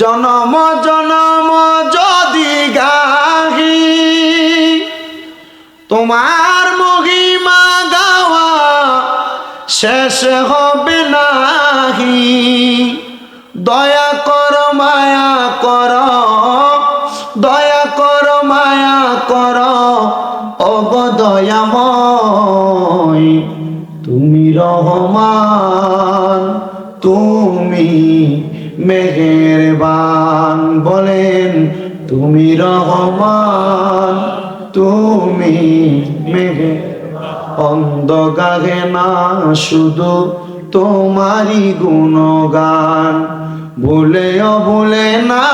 জনম জনম যদি গাহি, তোমার মহিমা গাওয়া শেষ হবে নাহি। দয়া কর, মায়া কর, দয়া কর, মায়া কর, অগ দয়াময়। তুমি রহমান, তুমি মেহেরবান বলেন, তুমি রহমান, তুমি মেঘে অন্ধ গাহে না, শুধু তোমারই গুণগান। ভুলেও ভুলে না,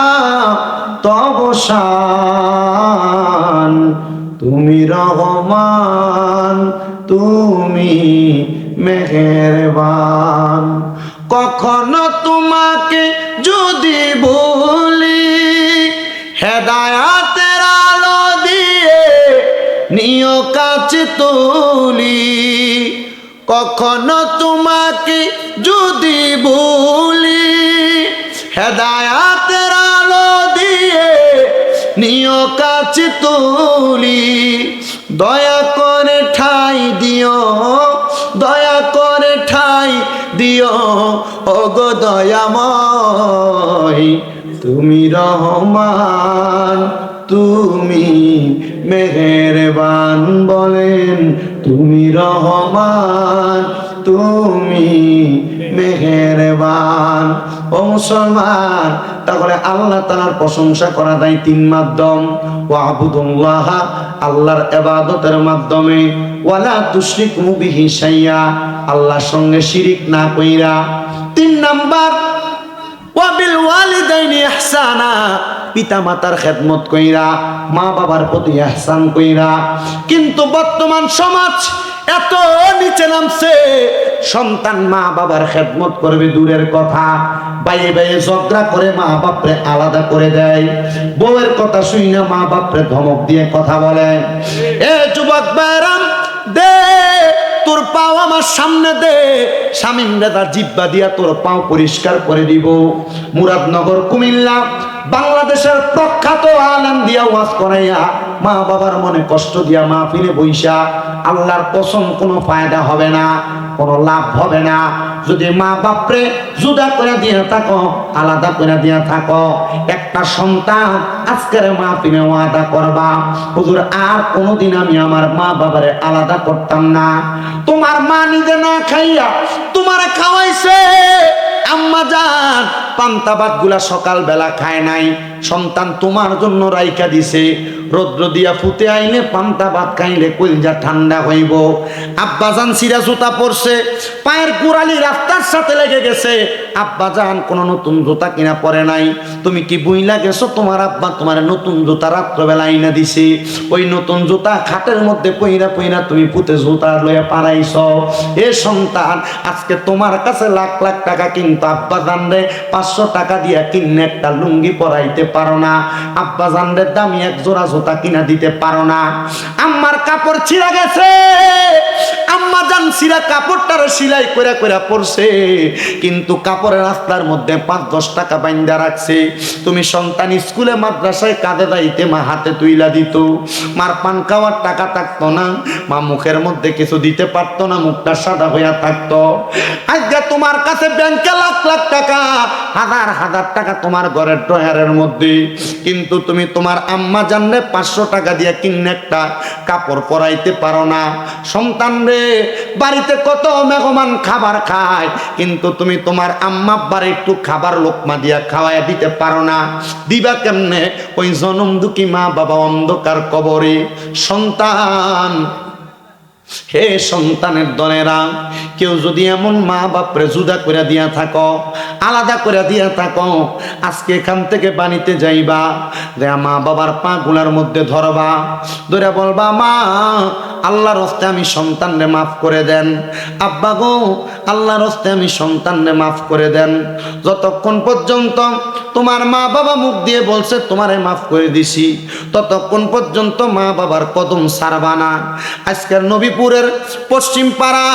তব শান। তুমি রহমান, তুমি মেহেরবান। কখনো কখনো তোমাকে যদি ভুলি হেদায়াতের আলো দিয়ে নিয় কাছে তুলি, দয়া করে ঠাই দিও, দয়া করে ঠাই দিও, ওগো দয়াময়, তুমি রহমান, তুমি মেহেরবান বলেন তুমি রহমান, তুমি মেহেরবান। ও মুসলমান, তাহলে আল্লাহ তালার প্রশংসা করা যায় তিন মাধ্যম। ও আবুদুল্লাহ আল্লাহর এবাদতের মাধ্যমে। ওয়ালা তুশরিক মুবিহি সাইয়া আল্লাহর সঙ্গে শিরিক না কইরা। তিন নাম্বার ওয়াবিল ওয়ালিদাইনি ইহসানা পিতা মাতার খেদমত কইরা মা বাবার প্রতি ইহসান কইরা। কিন্তু বর্তমান সমাজ এত নিচে নামছে, সন্তান মা বাবার খেদমত করবে দূরের কথা। বাইয়ে বাইয়ে ঝগড়া করে মা বাপরে আলাদা করে দেয়। বউয়ের কথা শুই না মা বাপরে ধমক দিয়ে কথা বলে। এ যুবক বাইরাম দে তোর পাও আমার সামনে দে। স্বামীন দাদা জিব্বা দিয়া তোর পাও পরিষ্কার করে দিব। মুরাদনগর, কুমিল্লা, বাংলাদেশের প্রখ্যাত আলেম দিয়া ওয়াজ করাইয়া মা বাবার মনে কষ্ট দিয়া মা ফিরে বৈশা আল্লাহর কসম কোনো ফায়দা হবে না। কোনো লাভ হবে না। যদি মা বাপরে জুদা করে দিয়ে থাকো, আলাদা করে দিয়ে থাকো, একটা সন্তান আজকের মা তুমি ওয়াদা করবা, হুজুর, আর কোনোদিন আমি আমার মা বাবারে আলাদা করতাম না। তোমার মা নিজে না খাইয়া তোমার খাওয়াইছে, আম্মা যান পান্তা ভাতগুলা সকাল বেলা খায় নাই। সন্তান তোমার জন্য রাইকা দিছে। রৌদ্র দিয়া ফুতে আইলে পান্তা ভাত খাইলে কলজা ঠান্ডা হইব। আব্বা যান সিরা জুতা পরছে। পায়ের কুড়ালি রাস্তার সাথে লেগে গেছে। আব্বা যান কোনো নতুন জুতা কিনা পরে নাই। তুমি কি বুইলা গেছো? তোমার আব্বা তোমার নতুন জুতা রাত্রবেলা আইনা দিছে। ওই নতুন জুতা খাটের মধ্যে পইরা পইরা তুমি পুতে জুতা লইয়া পারাইছ এ সন্তান, আজকে তোমার কাছে লাখ লাখ টাকা কিন্তু আব্বা জানরে পাঁচশো টাকা দিয়া কিনে একটা লুঙ্গি পরাইতে পারো না। আব্বা জানদের দামি এক জোড়া জোতা কিনা দিতে পারো না। আমার কাপড় ছিঁড়া গেছে। আম্মা জান সিরা কাপড়টার সিলাই করে করে পড়ছে কিন্তু কাপড়ের রাস্তার মধ্যে পাঁচ, দশ টাকা বাইন্দা রাখছে। তুমি সন্তান স্কুলে, মাদ্রাসায় কাঁদে যাইতে মা হাতে তুইলা দিত। মার পান খাওয়ার টাকা থাকতো না, মা মুখের মধ্যে কিছু দিতে পারতো না, মুখটা সাদা হইয়া থাকতো। আজকে তোমার কাছে ব্যাংকে লাখ লাখ টাকা, হাজার হাজার টাকা তোমার ঘরের ড্রয়ারের মধ্যে। কিন্তু তুমি তোমার আম্মা জানলে পাঁচশো টাকা দিয়ে কিনে একটা কাপড় পরাইতে পারো না। সন্তান রে বাড়িতে কত মেহমান খাবার খায়, কিন্তু তুমি তোমার আম্মা বাড়ি একটু খাবার লোকমা দিয়া খাওয়াই দিতে পারো না। দিবা কেমনে? ওই জনম দুঃখী মা বাবা অন্ধকার কবরে। সন্তান, হে সন্তানের দলেরা, কেউ যদি এমন মা বাপরে জুদা করে দিয়া থাকো, আলাদা করে দিয়া থাকো, আজকে এখান থেকে বানিতে যাইবা, যে মা বাবার পা গুলার মধ্যে ধরবা ধরে বলবা, মা আল্লাহর হস্তে আমি সন্তানরে মাফ করে দেন। আব্বা গো, আল্লাহর হস্তে আমি সন্তানরে মাফ করে দেন। যতক্ষণ পর্যন্ত তোমার মা বাবা মুখ দিয়ে বলছে, তোমারে মাফ করে দিছি। ততক্ষণ পর্যন্ত মা বাবার কদম সারবানা আজকের নবীপুরের পশ্চিম পাড়া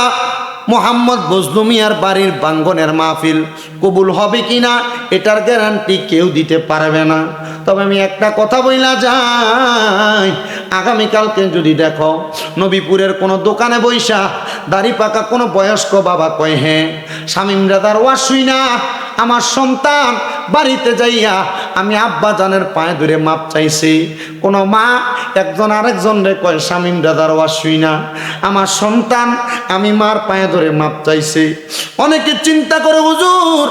মোহাম্মদ বজলুমিয়ার বাড়ির বাঙ্গনের মাহফিল কবুল হবে কি না এটার গ্যারান্টি কেউ দিতে পারবে না। তবে আমি একটা কথা বইলা যাই, আগামীকালকে যদি দেখো, নবীপুরের কোনো দোকানে বৈশা দাড়ি পাকা কোনো বয়স্ক বাবা কয় হ্যাঁ স্বামী রাদার ওয়াসুই না। আমার সন্তান বাড়িতে যাইয়া আমি আব্বা জানের পায়ে ধরে মাপ চাইছি। কোনো মা একজন আরেকজন রে কয়, স্বামীম দাদার ওয়াজ শুই না। আমার সন্তান আমি মার পায়ে ধরে মাপ চাইছি। অনেকে চিন্তা করে, হুজুর,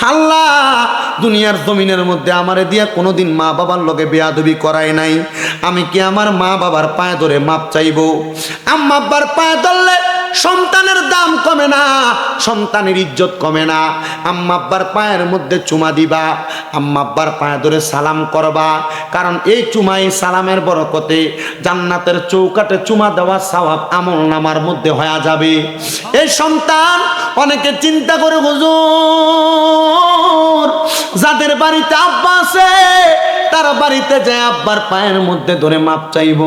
হাল্লা, দুনিয়ার জমিনের মধ্যে আমারে দিয়া কোনোদিন মা বাবার লগে বেয়াদবি করায় নাই। আমি কি আমার মা বাবার পায়ে ধরে মাপ চাইব? আম্মা আব্বার পায়ে ধরলে সন্তানের দাম কমে না, সন্তানের ইজ্জত কমে না। আম্মা আব্বার পায়ের মধ্যে চুমা দিবা, আম্মা আব্বার পায়ে ধরে সালাম করবা। কারণ এই চুমাই সালামের বরকতে জান্নাতের চৌকাটে চুমা দেওয়া সওয়াব আমল নামার মধ্যে হয়ে যাবে। এই সন্তান অনেকে চিন্তা করে, হুজুর, যাদের বাড়িতে আব্বা আছে তারা বাড়িতে যায় আব্বার পায়ের মধ্যে ধরে মাপ চাইব।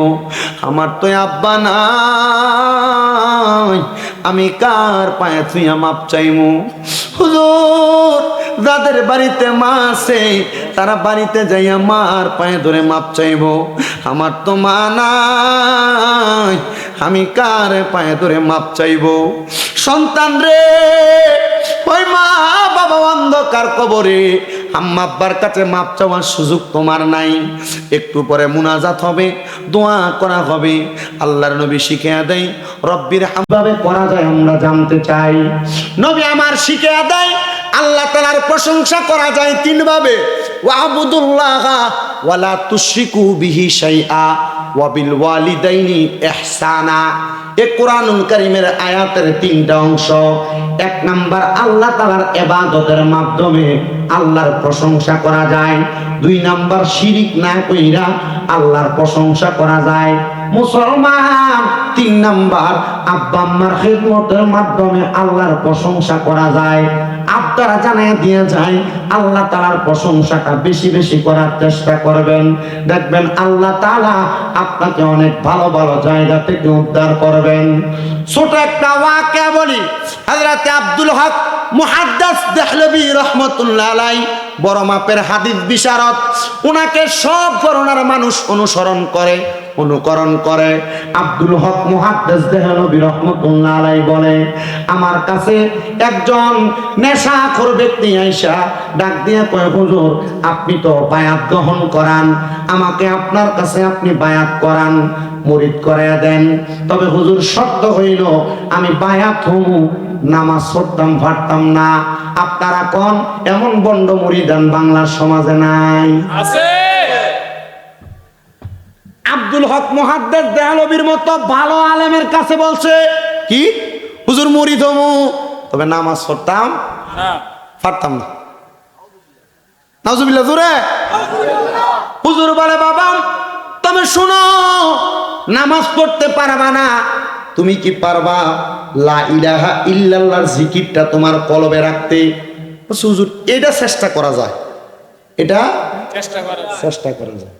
আমার তো আব্বা নাই। আমি কার পায়ে ছুঁয়া মাপ চাইব? হুজুর, যাদের বাড়িতে মা আছে, তারা বাড়িতে যাইয়া মার পায়ে ধরে মাপ চাইব। আমার তো মা নাই। আমি কার পায়ে ধরে মাপ চাইব? সন্তান রে, ওই মা বাবা অন্ধকার কবরে। কাছে মাপ চাওয়ার সুযোগ তোমার নাই। একটু পরে মুনাজাত হবে, দোয়া করা হবে। আল্লাহর নবী শিখে দেয়, রব্বির হামভাবে করা যায় আমরা জানতে চাই। নবী আমার শিখে দেয় আল্লাহ তালার প্রশংসা করা যায় তিনভাবে। ওয়াবুদুল্লাহ ওয়ালা বিহি এ কারীমের আয়াতের তিনটা অংশ। এক ইবাদতের মাধ্যমে আল্লাহর প্রশংসা করা যায়। দুই নাম্বার, শিরিক না কইরা আল্লাহর প্রশংসা করা যায়। মুসলমান, তিন নাম্বার, আব্বা আম্মার খেদমতের মাধ্যমে আল্লাহর প্রশংসা করা যায়। আপনারা জানিয়ে দিয়ে যায়, আল্লাহ তালার প্রশংসাটা বেশি বেশি করার চেষ্টা করবেন। দেখবেন আল্লাহ তালা আপনাকে অনেক ভালো ভালো জায়গা থেকে উদ্ধার করবেন। ছোট একটা ওয়াকে বলি হাজরাতে আব্দুল হক মুহাদ্দাস দেহলবি রহমতুল্লাহ আলাই বড় মাপের হাদিস বিশারদ। ওনাকে সব ধরনের মানুষ অনুসরণ করে, অনুকরণ করে। আব্দুল হক মুহাদ্দাস দেহলবি রহমতুল্লাহ আলাই বলে, আমার কাছে একজন নেশাখোর ব্যক্তি আইসা ডাক দিয়ে কয়, হুজুর, আপনি তো বায়াত গ্রহণ করান, আমাকে আপনার কাছে আপনি বায়াত করান, মুরিদ করে দেন। তবে হুজুর শর্ত হইল, আমি বায়াত হমু, নামাজ পড়তাম ফাটতাম না। আপনারা কোন এমন বন্ড মুরিদান বাংলার সমাজে নাই আছে আব্দুল হক মুহাদ্দাস দেহলবির মতো ভালো আলেমের কাছে বলছে কি? হুজুর মুরিদ হমু তবে নামাজ পড়তাম। পারতাম না। নাজুবিল্লা জোরে। হুজুর বলে বাবা তবে শোনো নামাজ পড়তে পারবা না। তুমি কি পারবা? লা ইলাহা ইল্লাল্লাহর জিকিরটা তোমার কলবে রাখতে। হুজুর এটা চেষ্টা করা যায়। এটা চেষ্টা করা যায়।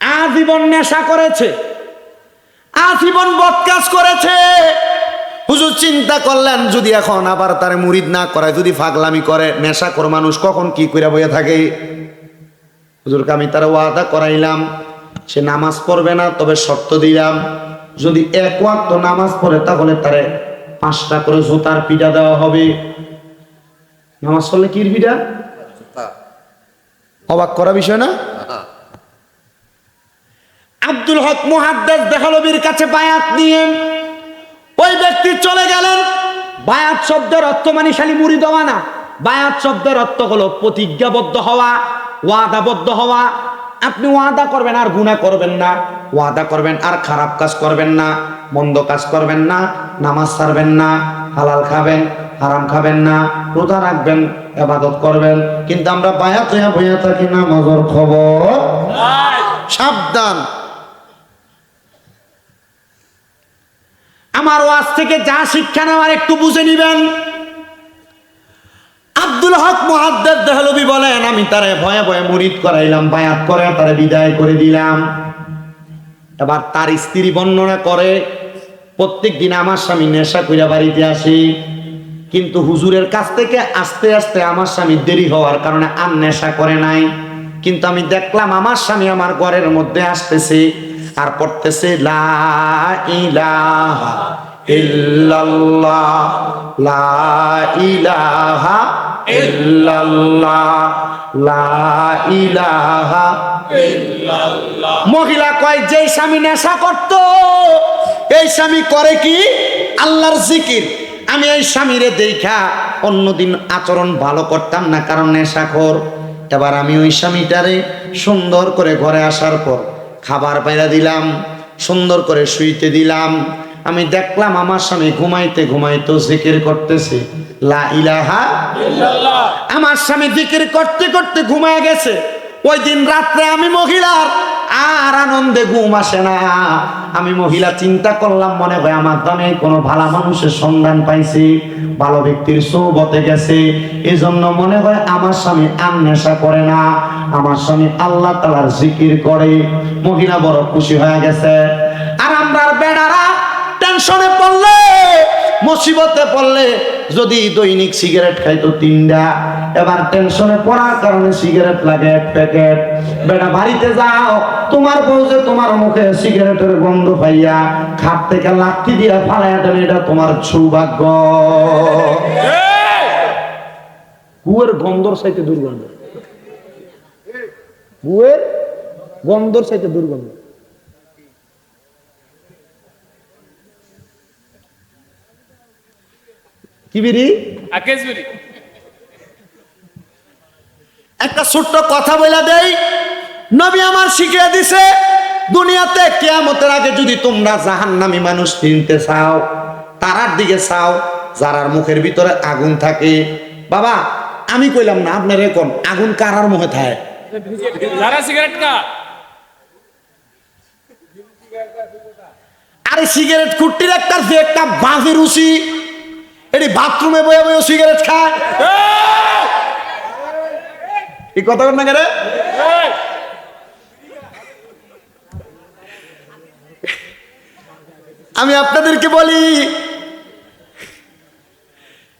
করা আজীবন নেশা করেছে। আজীবন বদকাজ করেছে। হুজুর চিন্তা করলেন, যদি এখন আবার তারে মুরিদ না করায়, যদি ফাগলামি করে, নেশা করে মানুষ, কখন কি করে বইয়া থাকে? হুজুরকে আমি তার ওয়াদা করাইলাম, সে নামাজ পড়বে না, তবে শর্ত দিলাম, যদি এক ওয়াক্ত নামাজ পড়ে, তাহলে তারে পাঁচটা করে জুতার পিঠা দেওয়া হবে। নামাজ পড়লে কির পিঠা? করা বিষয় না? আব্দুল হক মুহাদ্দাস দেহলবির কাছে বায়াত নিয়ে ওই ব্যক্তি চলে গেলেন। বায়াত শব্দের অর্থ মানে খালি মুড়ি দেওয়া না। বায়াত শব্দের অর্থ হলো প্রতিজ্ঞাবদ্ধ হওয়া, ওয়াদাবদ্ধ হওয়া। আপনি ওয়াদা করবেন আর গুনাহ করবেন না। ওয়াদা করবেন আর খারাপ কাজ করবেন না। মন্দ কাজ করবেন না। নামাজ ছাড়বেন না। হালাল খাবেন। হারাম খাবেন না, রোজা রাখবেন এবাদত করবেন। কিন্তু আমরা বায়াত হইয়া বইয়া থাকি না মজর খবর। সাবধান। আমার ওয়াজ থেকে যা শিক্ষা নেওয়ার একটু বুঝে নিবেন। আব্দুল হক মুহাদ্দাদ দেহলবি বলেন, আমি তারে ভয়ে ভয়ে মুরিদ করাইলাম, বায়াত করে, তারে বিদায় করে দিলাম। এবার তার স্ত্রী বর্ণনা করে, প্রত্যেক দিন আমার স্বামী নেশা কইরা বাড়িতে আসে কিন্তু হুজুরের কাছ থেকে আস্তে আস্তে আমার স্বামী দেরি হওয়ার কারণে আর নেশা করে নাই। কিন্তু আমি দেখলাম আমার স্বামী আমার ঘরের মধ্যে আসতেছে আর পড়তেছে, লা লা লা মহিলা কয় যে স্বামী নেশা করত, এই স্বামী করে কি? আল্লাহর জিকির। আমি এই স্বামীরে দেখা অন্যদিন আচরণ ভালো করতাম না, কারণ নেশাখোর। এবার আমি ওই স্বামীটারে সুন্দর করে ঘরে আসার পর খাবার পাইরা দিলাম, সুন্দর করে শুইতে দিলাম। আমি দেখলাম আমার স্বামী ঘুমাইতে ঘুমাইতে জিকির করতেছে, লা ইলাহা আমার স্বামী জিকির করতে করতে ঘুমায় গেছে। ওই দিন রাত্রে আমি মহিলার আর আনন্দে ঘুম আসে না। আমি মহিলা চিন্তা করলাম, মনে হয় আমার দামে কোনো ভালো মানুষের সন্ধান পাইছি, ভালো ব্যক্তির সৌবতে গেছে। এই জন্য মনে হয় আমার স্বামী আর নেশা করে না। আমার স্বামী আল্লাহ তালার জিকির করে। মহিলা বড় খুশি হয়ে গেছে। আর আমরা বেড়ারা টেনশনে পড়লে মুসিবতে পড়লে যদি দৈনিক সিগারেট খাইতো তিনটা। এবার টেনশনে পড়ার কারণে সিগারেট লাগে এক প্যাকেট। বেটা, বাড়িতে যাও। তোমার বউ যে তোমার মুখে সিগারেটের গন্ধ পাইয়া খাট থেকে লাঠি দিয়া ফালাইয়া দেন এটা তোমার সৌভাগ্য। গুয়ের গন্ধর চাইতে দুর্গন্ধ। গুয়ের গন্ধর চাইতে দুর্গন্ধ। কি বিড়ি? আকেশ বিড়ি। একটা ছোট্ট কথা বলে দেই। নবী আমার শিখিয়ে দিছে দুনিয়াতে কেয়ামতের আগে যদি তোমরা জাহান্নামী মানুষ চিনতে চাও তারার দিকে চাও যারার মুখের ভিতরে আগুন থাকে। বাবা আমি কইলাম না আপনার এখন আগুন কারার মুখে থাকে? আরে সিগারেট কুট্টির একটা যে একটা বাঁধি রুচি এটি বাথরুমে বয়ে বয়ে সিগারেট খায়। এই। কথা বল না কেন? আমি আপনাদেরকে বলি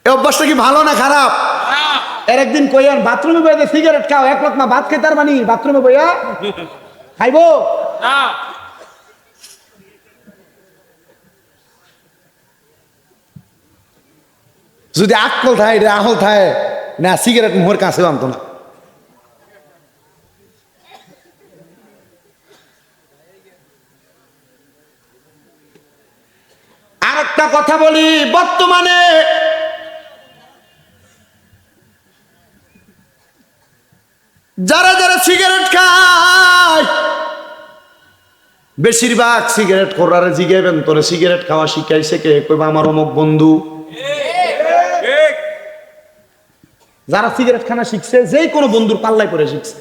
এই অভ্যাসটা কি ভালো না খারাপ? এর একদিন কইয়ান বাথরুমে বইয়া সিগারেট খাও এক লোক না ভাত খেতে আর মানি বাথরুমে বইয়া খাইবো? না যদি আকল থাকে আহল থাকে না সিগারেট মুহের কাছে আনতো না। আর একটা কথা বলি, বর্তমানে যারা যারা সিগারেট খায়, বেশিরভাগ সিগারেট করারে জিগাইবেন, তোরে সিগারেট খাওয়া শিখাইছে কে? কইবা, আমার অমুক বন্ধু যারা সিগারেট খানা শিখছে, যেই কোনো বন্ধুর পাল্লায় পরে শিখছে।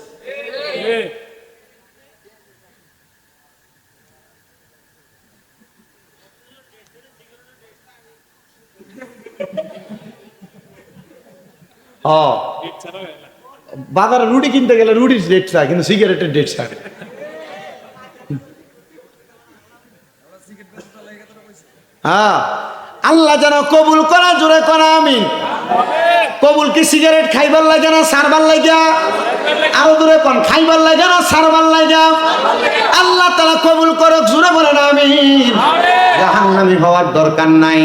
বাজারে রুটি কিনতে গেলে রুটির ডেট চায় কিন্তু সিগারেটের ডেট চায় হ্যাঁ। আল্লাহ যেন কবুল করা, জোরে করা, আমিন। কবুল কি সিগারেট খাইবার লাগে না সারবার লাগিয়া আরও দূরে কোন খাইবার লাগে না সারবার লাগিয়া আল্লাহ তারা কবুল করক জুড়ে বলে না আমিন। জাহান্নামি হওয়ার দরকার নাই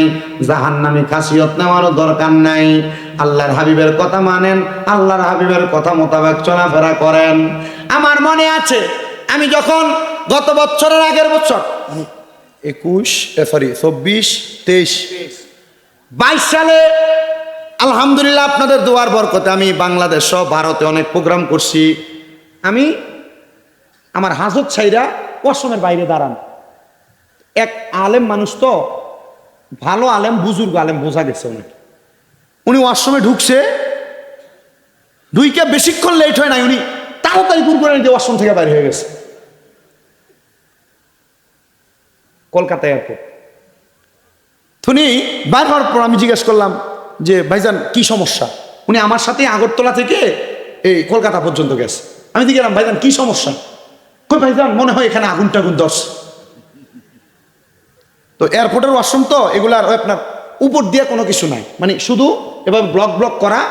জাহান্নামি খাসিয়ত নেওয়ারও দরকার নাই। আল্লাহর হাবিবের কথা মানেন আল্লাহর হাবিবের কথা মোতাবেক চলাফেরা করেন। আমার মনে আছে আমি যখন গত বছরের আগের বছর একুশ সরি চব্বিশ তেইশ। বাইশ সালে আলহামদুলিল্লাহ আপনাদের দোয়ার বরকতে আমি বাংলাদেশ সহ ভারতে অনেক প্রোগ্রাম করছি। আমি আমার হাজত ছাইরা অসমের বাইরে দাঁড়ান। এক আলেম মানুষ তো, ভালো আলেম, বুজুর্গ আলেম বোঝা গেছে উনি। উনি ওয়াশরুমে ঢুকছে, ঢুইকে বেশিক্ষণ লেট হয় নাই উনি, তাড়াতাড়ি পুর করে নিতে ওয়াশরুম থেকে বাইরে হয়ে গেছে। কলকাতা এয়ারপোর্ট উনি বাইর হওয়ার পর আমি জিজ্ঞেস করলাম যে, ভাইজান, কি সমস্যা? উনি আমার সাথে আগরতলা থেকে এই কলকাতা পর্যন্ত গেছে। আমি জিজ্ঞাসলাম ভাইজান, কি সমস্যা? কই, ভাইজান, মনে হয় এখানে আগুন টাগুন দশ তো এয়ারপোর্টের ওয়াশরুম তো, এগুলার আপনার উপর দিয়ে কোনো কিছু নাই। মানে শুধু এভাবে ব্লক ব্লক করা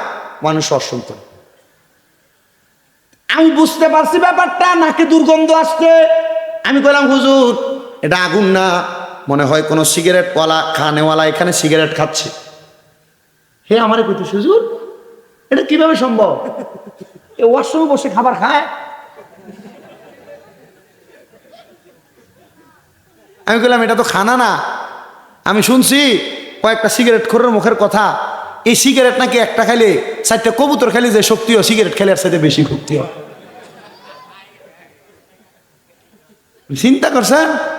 মানুষ ওয়াশরুম করে। আমি বুঝতে পারছি ব্যাপারটা, নাকি দুর্গন্ধ আসছে। আমি কইলাম, হুজুর, এটা আগুন না, মনে হয় কোনো সিগারেটওয়ালা, খানেওয়ালা এখানে সিগারেট খাচ্ছে। হে আমারে কইতে হুজুর এটা কীভাবে সম্ভব? এ ওয়াশরুমে বসে খাবার খায়। আমি বললাম এটা তো খানা না। আমি শুনছি কয়েকটা সিগারেট খোরের মুখের কথা। এই সিগারেট নাকি একটা খাইলে চারটা কবুতর খাইলে যে শক্তি হয় সিগারেট খেলে আর সাথে বেশি শক্তি হয় চিন্তা করছেন?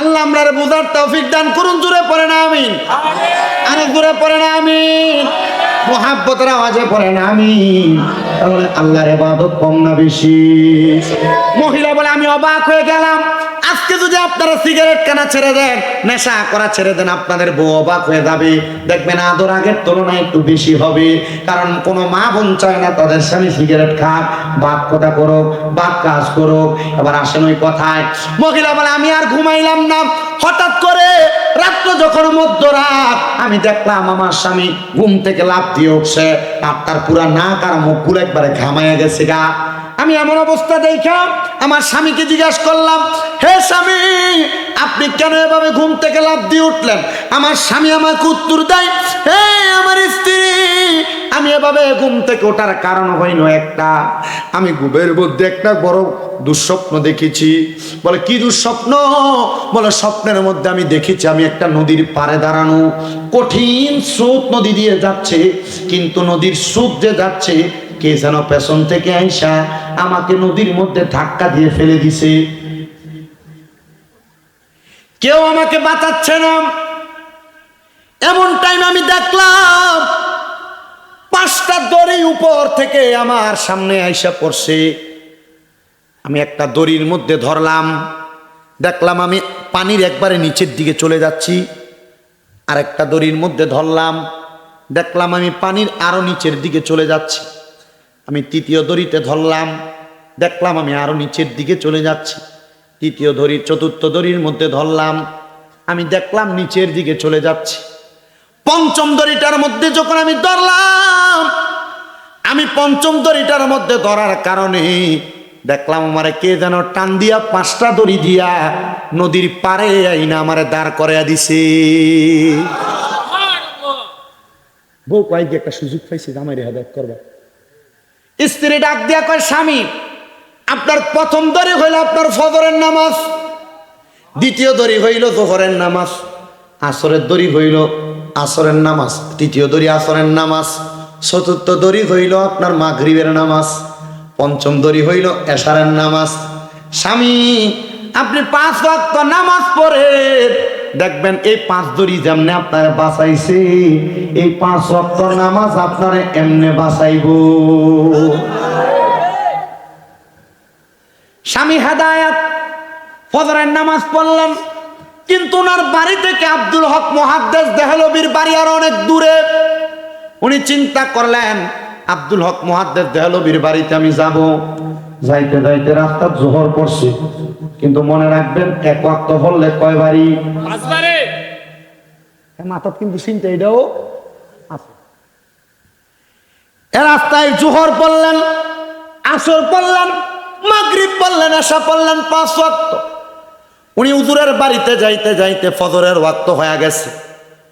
আল্লাহ আমরা বোঝার তৌফিক দান করুন জোরে পড়ে না আমিন। আরেক জোরে পড়ে না আমিন। মোহাব্বতের আওয়াজে পড়ে না আমিন। তাহলে আল্লাহর ইবাদত কম না বেশি? মহিলা বলে, আমি অবাক হয়ে গেলাম। আজকে যদি আপনারা সিগারেট কেনা ছেড়ে দেন, নেশা করা ছেড়ে দেন, আপনাদের বউ অবাক হয়ে যাবে। দেখবেন আদর আগের তুলনায় একটু বেশি হবে। কারণ কোনো মা বোন চায় না তাদের স্বামী সিগারেট খাক বাদ কথা করুক, বাপ কাজ করুক। এবার আসেন ওই কথায়। মহিলা বলে, আমি আর ঘুমাইলাম না। হঠাৎ করে রাত্র যখন মধ্যরাত, আমি দেখলাম আমার স্বামী ঘুম থেকে লাভ দিয়ে উঠছে, আর তার পুরা নাক আর মুখগুলো একবারে ঘামাইয়া গেছে গা। আমি এমন অবস্থা দেখা, আমার স্বামীকে জিজ্ঞাসা করলাম, হে স্বামী, আপনি কেন এভাবে ঘুম থেকে লাভ দিয়ে উঠলেন? আমার স্বামী আমাকে উত্তর দেয়, হে আমার স্ত্রী, আমি এভাবে ঘুম থেকে ওঠার কারণ হইল একটা। আমি ঘুমের মধ্যে একটা বড় দুঃস্বপ্ন দেখেছি। বলে, কি দুঃস্বপ্ন? বলে, স্বপ্নের মধ্যে আমি দেখেছি, আমি একটা নদীর পাড়ে দাঁড়ানো। কঠিন স্রোত নদী দিয়ে যাচ্ছে, কিন্তু নদীর স্রোত যে যাচ্ছে কে যেন পেছন থেকে আইসা আমাকে নদীর মধ্যে ধাক্কা দিয়ে ফেলে দিছে। কেউ আমাকে বাঁচাচ্ছে না। এমন টাইম আমি দেখলাম পাঁচটা দড়ি উপর থেকে আমার সামনে আইসা পড়ছে। আমি একটা দড়ির মধ্যে ধরলাম, দেখলাম আমি পানির একবারে নিচের দিকে চলে যাচ্ছি। আর একটা দড়ির মধ্যে ধরলাম, দেখলাম আমি পানির আরও নিচের দিকে চলে যাচ্ছি। আমি তৃতীয় দড়িতে ধরলাম। দেখলাম আমি আরও নিচের দিকে চলে যাচ্ছি। তৃতীয় দড়ি, চতুর্থ দড়ির মধ্যে ধরলাম। আমি দেখলাম নিচের দিকে চলে যাচ্ছি। পঞ্চম দড়িটার মধ্যে যখন আমি ধরলাম, আমি পঞ্চম দড়িটার মধ্যে ধরার কারণে দেখলাম আমারে কে যেন টান দিয়া পাঁচটা দড়ি দিয়া নদীর পারে আইনা আমারে দাঁড় করাইয়া দিছে। বউ কয়েক একটা সুযোগ পাইছে, জামাই রেহা দেখ করবা স্ত্রী ডাক দিয়া কয়, স্বামী, আপনার প্রথম দড়ি হইল আপনার ফজরের নামাজ, দ্বিতীয় দড়ি হইল জোহরের নামাজ, আসরের দড়ি হইল আসরের নামাজ, তৃতীয় দড়ি আসরের নামাজ, চতুর্থ দড়ি হইল আপনার মাগরিবের নামাজ, পঞ্চম দড়ি হইল এশারের নামাজ। স্বামী, আপনি পাঁচ ওয়াক্ত নামাজ পড়ে দেখবেন এই পাঁচ দড়ি যেমনে আপনার বাঁচাইছে, এই পাঁচ ওয়াক্ত নামাজ আপনার এমনে বাঁচাইব। স্বামী হেদায়াত, ফজরের নামাজ পড়লেন, কিন্তু ওনার বাড়ি থেকে আব্দুল হক মহাদ্দেশ দেহলবির বাড়ি আর অনেক দূরে। উনি চিন্তা করলেন, আব্দুল হক মহাদ্দেশ দেহলবির বাড়িতে আমি যাব। যাইতে যাইতে রাস্তা জোহর পড়ছে। কিন্তু মনে রাখবেন এক ওয়াক্ত হলে কয় বাড়ি মাথাত কিন্তু চিন্তা এটাও আছে। রাস্তায় জোহর পড়লেন আসর পড়লেন মাগরিব পড়লেন আশা পড়লেন পাঁচ ওয়াক্ত। উনি হুজুরের বাড়িতে যাইতে যাইতে ফজরের ওয়াক্ত হয়ে গেছে।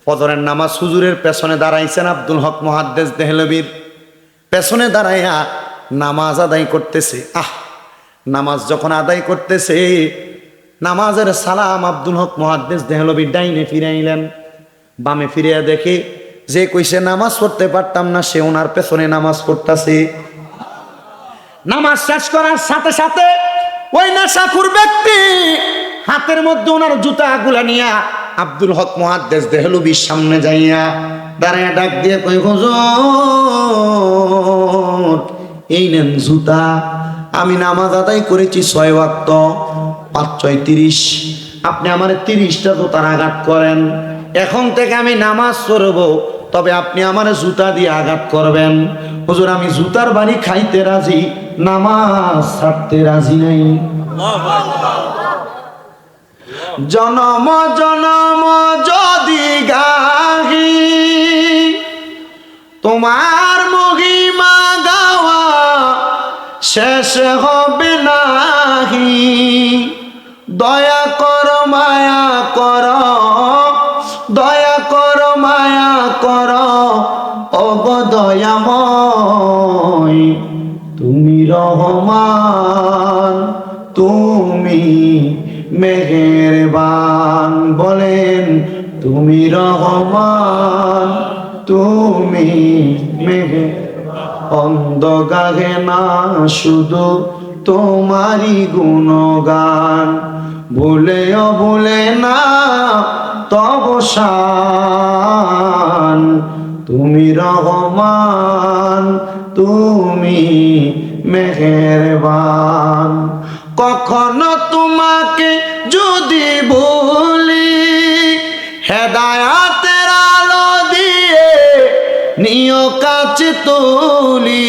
ফজরের নামাজ হুজুরের পেছনে দাঁড়াইছেন আব্দুল হক মহাদ্দেশ দেহলবির। পেছনে দাঁড়াইয়া নামাজ আদায় করতেছে। আহ, নামাজ যখন আদায় করতেছে, নামাজের সালাম আব্দুল হক মহাদ্দেশ দেহলবির ডাইনে ফিরাইলেন। বামে ফিরিয়া দেখে, যে কইসে নামাজ পড়তে পারতাম না, সে ওনার পেছনে নামাজ পড়তাছে। নামাজ শেষ করার সাথে সাথে ওই নেশাখুর ব্যক্তি হাতের মধ্যে ওনার জুতা গুলা নিয়া আব্দুল হক মহাদ্দেশ দেহলবির সামনে যাইয়া দাঁড়ায় ডাক দিয়ে কই হুজুর এই নেন জুতা। আমি নামাজ আদায় করেছি ছয় ওয়াক্ত, পাঁচ, ছয়, তিরিশ। আপনি আমার তিরিশটা জুতার আঘাত করেন। এখন থেকে আমি নামাজ পড়ব, তবে আপনি আমার জুতা দিয়ে আঘাত করবেন। হুজুর, আমি জুতার বাড়ি খাইতে রাজি, নামাজ ছাড়তে রাজি নাই। জনম জনম যদি গাহি, তোমার শেষ হবে নাহি। দয়া কর, মায়া কর, দয়া কর, মায়া কর, অগ দয়াময়। তুমি রহমান, তুমি মেহেরবান। বলেন, তুমি রহমান, তুমি মেহের অন্ধ গাহে না, শুধু তোমারই গুণগান। ভুলেও ভুলে না, তব শান। তুমি রহমান, তুমি মেহেরবান। কখনো তোমাকে তুলি।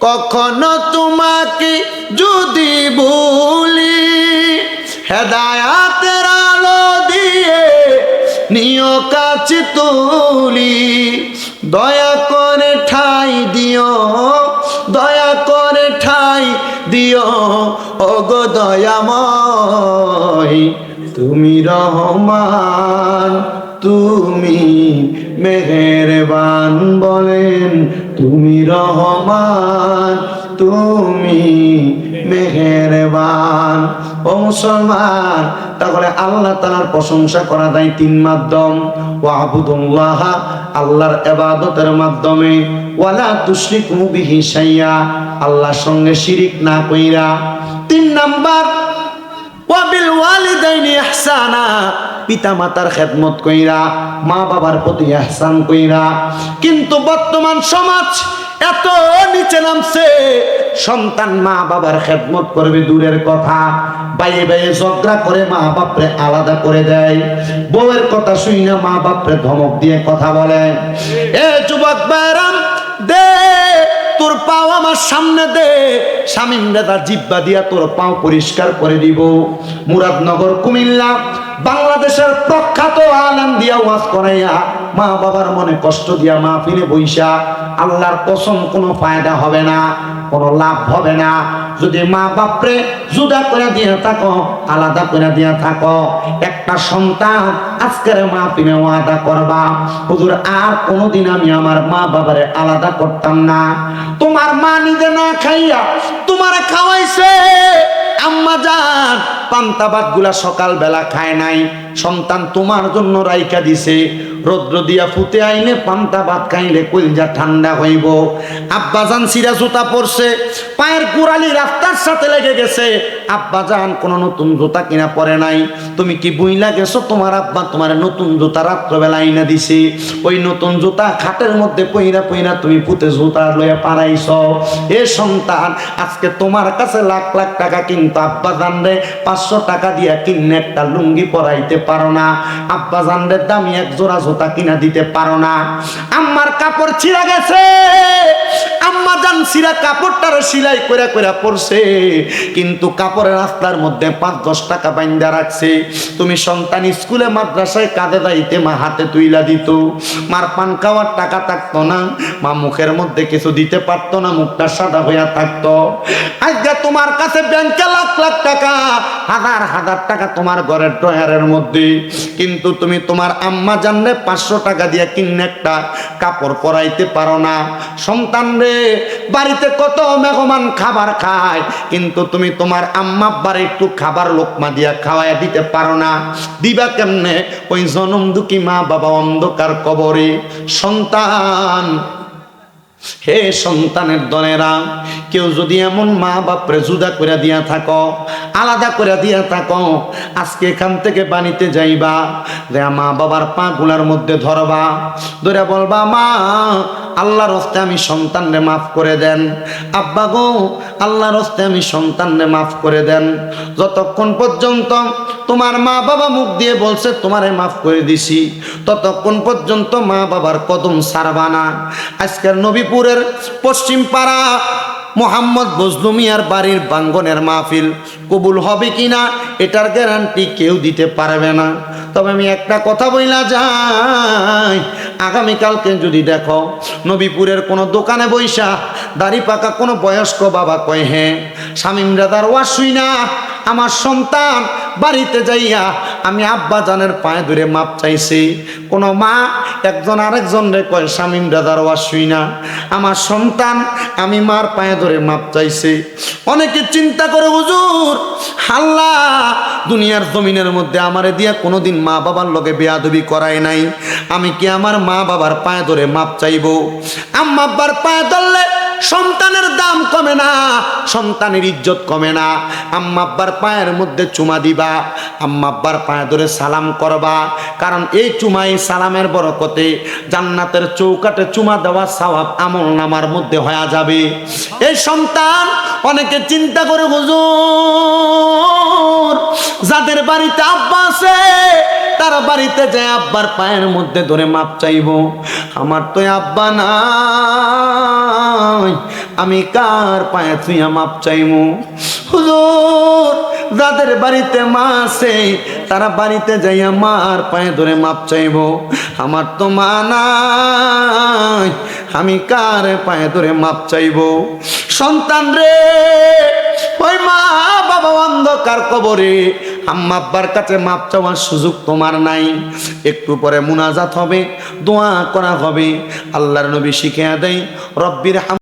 কখনো তোমাকে যদি ভুলি হেদায়াতের আলো দিয়ে নিয় কাছে তুলি। দয়া করে ঠাই দিও, দয়া করে ঠাই দিও, ওগো দয়াময়। তুমি রহমান, তুমি মেহেরবান বলেন, তুমি রহমান, তুমি মেহেরবান। ও মুসলমান, তাহলে আল্লাহ তালার প্রশংসা করা যায় তিন মাধ্যম। ও আবুদুল্লাহ আল্লাহর এবাদতের মাধ্যমে। ওয়ালা তুশরিক বিহি সাইয়া আল্লাহর সঙ্গে শিরিক না কইরা। তিন নাম্বার ওয়াবিল ওয়ালিদাইনি পিতা মাতার খেদমত কইরা মা বাবার কইরা। কিন্তু বর্তমান সমাজ এত নিচে সন্তান মা বাবার খেদমত করবে দূরের কথা। বাইয়ে বাইয়ে ঝগড়া করে মা বাপরে আলাদা করে দেয়। বউয়ের কথা শুই না মা বাপরে ধমক দিয়ে কথা বলে। এ যুবক বাইরাম দে তোর পাও আমার সামনে দে। স্বামীন দাদা জিব্বা দিয়া তোর পাও পরিষ্কার করে দিব। মুরাদনগর, কুমিল্লা, বাংলাদেশের প্রখ্যাত আলম দিয়া ওয়াজ করাইয়া মা বাবার মনে কষ্ট দিয়া মা ফিরে বৈশা আল্লাহর কসম কোনো ফায়দা হবে না। কোনো লাভ হবে না। যদি মা বাপরে জুদা করে দিয়ে থাকো, আলাদা করে দিয়ে থাকো, একটা সন্তান আজকের মা পিনে ওয়াদা করবা। হুজুর, আর কোনোদিন আমি আমার মা বাবারে আলাদা করতাম না। তোমার মা নিজে না খাইয়া তোমারে খাওয়াইছে। আম্মা যান পান্তা ভাত সকাল বেলা খায় নাই। সন্তান তোমার জন্য রাইকা দিছে। রৌদ্র দিয়া ফুতে আইনে পান্তা ভাত খাইলে কলজা ঠান্ডা হইব। আব্বা যান সিরা জুতা পরছে, পায়ের কুড়ালি রাস্তার সাথে লেগে গেছে। আব্বা যান কোনো নতুন জুতা কিনা পরে নাই। তুমি কি বুইলা গেছো? তোমার আব্বা তোমার নতুন জুতা রাত্রবেলা আইনা দিছে। ওই নতুন জুতা খাটের মধ্যে পইরা পইরা তুমি পুতে জুতা লইয়া পারাইছ এ সন্তান, আজকে তোমার কাছে লাখ লাখ টাকা কিন্তু আব্বা জানরে পাঁচশো টাকা দিয়া কিনে একটা লুঙ্গি পরাইতে পারো না। আব্বা জানরে দামি এক জোড়া জুতা কিনা দিতে পারো না। আম্মার কাপড় ছিঁড়া গেছে। আম্মা জান ছিঁড়া কাপড়টারে সিলাই করে করে পড়ছে কিন্তু কাপড়ের রাস্তার মধ্যে পাঁচ দশ টাকা বাইন্দা রাখছে। তুমি সন্তান স্কুলে মাদ্রাসায় কাঁধে দাইতে মা হাতে তুইলা দিত। মার পান খাওয়ার টাকা থাকতো না। মা মুখের মধ্যে কিছু দিতে পারতো না, মুখটা সাদা হইয়া থাকতো। আজকে তোমার কাছে ব্যাংকে লাখ লাখ টাকা, হাজার হাজার টাকা তোমার ঘরের ড্রয়ারের মধ্যে কিন্তু তুমি তোমার আম্মা জানলে পাঁচশো টাকা দিয়ে কিনে একটা কাপড় পরাইতে পারো না। সন্তান রে, বাড়িতে কত মেহমান খাবার খায়, কিন্তু তুমি তোমার আম্মা আব্বার একটু খাবার লোকমা দিয়া খাওয়াইয়া দিতে পারো না। দিবা কেমনে? ওই জনম দুঃখী মা বাবা অন্ধকার কবরে। সন্তান হে সন্তানের দলেরা, কেউ যদি এমন মা বাপরে জুদা করে দিয়া থাকো, আলাদা করে দিয়া থাকো, আজকে এখান থেকে বাণীতে যাইবা যে মা বাবার পা গুলার মধ্যে ধরবা, ধরে বলবা, মা, আল্লাহর হস্তে আমি সন্তানরে মাফ করে দেন। আব্বা গো, আল্লাহর হস্তে আমি সন্তানরে মাফ করে দেন। যতক্ষণ পর্যন্ত তোমার মা বাবা মুখ দিয়ে বলছে, তোমারে মাফ করে দিছি। ততক্ষণ পর্যন্ত মা বাবার কদম সারবা না। আজকের নবীপুরের পশ্চিম পাড়া মোহাম্মদ বজলু মিয়ার বাড়ির বাঙ্গনের মাহফিল কবুল হবে কিনা, এটার গ্যারান্টি কেউ দিতে পারবে না। তবে আমি একটা কথা বইলা যাই, আগামীকালকে যদি দেখো, নবীপুরের কোনো দোকানে বইসা দাড়ি পাকা কোনো বয়স্ক বাবা কয় হ্যাঁ স্বামীম রাদার ওয়াশুই না। আমার সন্তান বাড়িতে যাইয়া আমি আব্বা জানের পায়ে ধরে মাপ চাইছি। কোনো মা একজন আরেকজন রে কয় স্বামীম দাদার ওয়াশুই না। আমার সন্তান আমি মার পায়ে ধরে মাপ চাইছি। অনেকে চিন্তা করে, হুজুর, হাল্লা, দুনিয়ার জমিনের মধ্যে আমারে দিয়া কোনোদিন মা বাবার লগে বেয়াদবি করায় নাই। আমি কি আমার মা বাবার পায়ে ধরে মাপ চাইব? আম্মা আব্বার পায়ে ধরলে সন্তানের দাম কমে না, সন্তানের ইজ্জত কমে না। আম্মা আব্বার পায়ের মধ্যে চুমা দিবা, আম্মা আব্বার পায়ে ধরে সালাম করবা। কারণ এই চুমাই সালামের বরকতে জান্নাতের চৌকাটে চুমা দেওয়া সওয়াব আমল নামার মধ্যে হয়ে যাবে। এই সন্তান অনেকে চিন্তা করে, হুজুর, যাদের বাড়িতে আব্বা আছে তারা বাড়িতে যায় আব্বার পায়ের মধ্যে ধরে মাপ চাইব, আমার তো আব্বা নাই, আমি কার পায়ে থুইয়া মাপ চাইব? হুজুর, যাদের বাড়িতে মা আছে, তারা বাড়িতে যাইয়া মার পায়ে ধরে মাপ চাইব, আমার তো মা নাই, আমি কার পায়ে ধরে মাপ চাইব? সন্তান রে ওই মা বাবা অন্ধকার কবরে, আম্মা আব্বার কাছে মাপ চাওয়ার সুযোগ তোমার নাই। একটু পরে মুনাজাত হবে, দোয়া করা হবে। আল্লাহর নবী শিখিয়া দেয়, রব্বির